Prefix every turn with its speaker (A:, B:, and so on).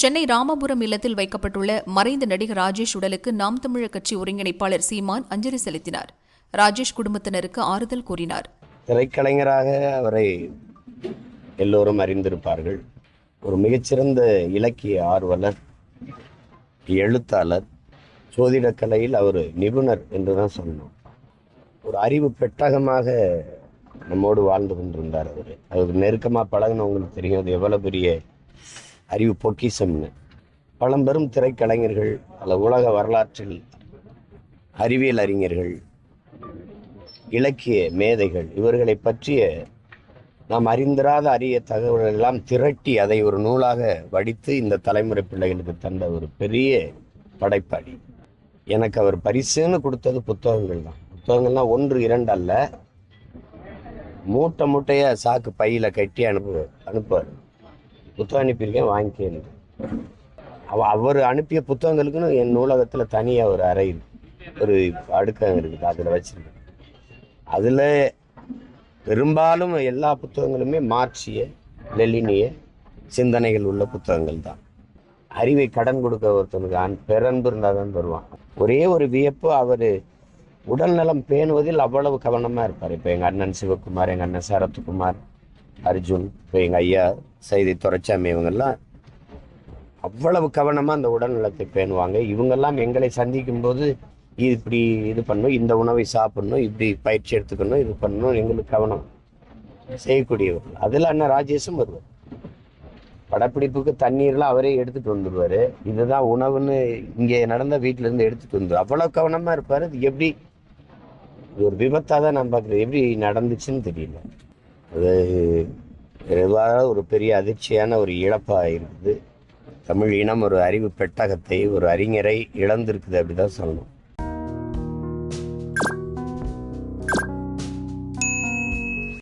A: சென்னை ராமபுரம் இல்லத்தில் வைக்கப்பட்டுள்ள மறைந்த நடிகர் ராஜேஷ் உடலுக்கு நாம் தமிழர் கட்சி ஒருங்கிணைப்பாளர் சீமான் அஞ்சலி செலுத்தினார். ராஜேஷ் குடும்பத்தினருக்கு ஆறுதல் கூறினார்.
B: திரைக்கலைஞராக அவரை எல்லோரும் அறிந்திருப்பார்கள். ஒரு மிகச்சிறந்த இலக்கிய ஆர்வலர் எழுத்தாளர் சோதிடக் கலையில் அவர் நிபுணர் என்று தான் சொல்லணும். ஒரு அறிவு பெட்டகமாக நம்மோடு வாழ்ந்து கொண்டிருந்தார் அவர். அவர் நெருக்கமாக பழகினவங்களுக்கு தெரியும். அது எவ்வளோ பெரிய அறிவு பொக்கிசம்னு பழம்பெரும் திரைக்கலைஞர்கள் அல்ல உலக வரலாற்றில் அறிவியல் அறிஞர்கள் இலக்கிய மேதைகள் இவர்களை பற்றிய நாம் அறிந்திராத அரிய தகவல்கள் எல்லாம் திரட்டி அதை ஒரு நூலாக வடித்து இந்த தலைமுறை பிள்ளைகளுக்கு தந்த ஒரு பெரிய படைப்பாளி. எனக்கு அவர் பரிசுன்னு கொடுத்தது புத்தகங்கள் தான். புத்தகங்கள்லாம் ஒன்று இரண்டு அல்ல. மூட்டை மூட்டையாக சாக்கு பையில் கட்டி அனுப்பு அனுப்புவார். புத்தகம் அனுப்பியிருக்கேன் வாங்கிக்கேன் அவ அவர் அனுப்பிய புத்தகங்களுக்குன்னு என் நூலகத்தில் தனியாக ஒரு அறை ஒரு அடுக்கம் இருக்குது அதில் வச்சுருக்கேன். அதில் பெரும்பாலும் எல்லா புத்தகங்களுமே மார்க்சிய லெலினிய சிந்தனைகள் உள்ள புத்தகங்கள் தான். அறிவை கடன் கொடுக்க ஒருத்தனுக்கு அன் பெரன்பு இருந்தால் தான் தருவான். ஒரே ஒரு வியப்பு அவர் உடல்நலம் பேணுவதில் அவ்வளவு கவனமாக இருப்பார். இப்போ எங்கள் அண்ணன் சிவகுமார் எங்கள் அண்ணன் சரத்குமார் அர்ஜுன் இப்போ எங்கள் ஐயா செய்தி துரைச்சாமி இவங்கெல்லாம் அவ்வளவு கவனமாக அந்த உடல்நலத்தை பேணுவாங்க. இவங்கெல்லாம் எங்களை சந்திக்கும் போது இப்படி இது பண்ணணும் இந்த உணவை சாப்பிடணும் இப்படி பயிற்சி எடுத்துக்கணும் இது பண்ணணும் எங்களுக்கு கவனம். செய்யக்கூடியவர்கள். அதில் அண்ணன் ராஜேஷும் வருவார். படப்பிடிப்புக்கு தண்ணீர்லாம் அவரே எடுத்துட்டு வந்துடுவார் இதுதான் உணவுன்னு இங்கே நடந்த வீட்டுல இருந்து எடுத்துட்டு வந்து அவ்வளோ கவனமாக இருப்பார். அது எப்படி ஒரு விபத்தாக தான் நான் பார்க்குறேன். எப்படி நடந்துச்சுன்னு தெரியல. அது எவ்வாறு ஒரு பெரிய அதிர்ச்சியான ஒரு இழப்பாக இருக்குது தமிழ் இனம் ஒரு அறிவு பெட்டகத்தை ஒரு அறிஞரை இழந்திருக்குது அப்படி தான் சொல்லணும்.